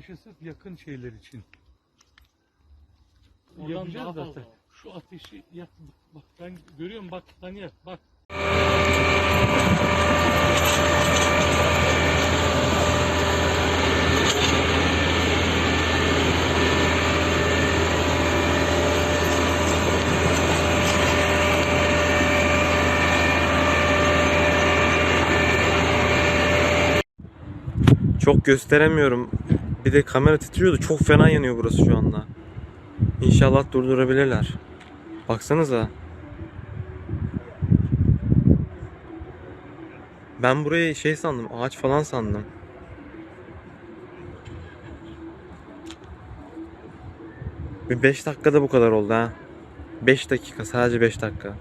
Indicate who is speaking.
Speaker 1: Sırf yakın şeyler için.
Speaker 2: Oradan
Speaker 1: Yapacağız
Speaker 2: daha
Speaker 1: zaten.
Speaker 2: fazla.
Speaker 1: Şu ateşi yak. Bak ben görüyorum bak Daniel bak.
Speaker 3: Çok gösteremiyorum. Bir de kamera titriyordu. Çok fena yanıyor burası şu anda. İnşallah durdurabilirler. Baksanıza. Ben burayı şey sandım. Ağaç falan sandım. Bir 5 dakikada bu kadar oldu ha. 5 dakika sadece 5 dakika.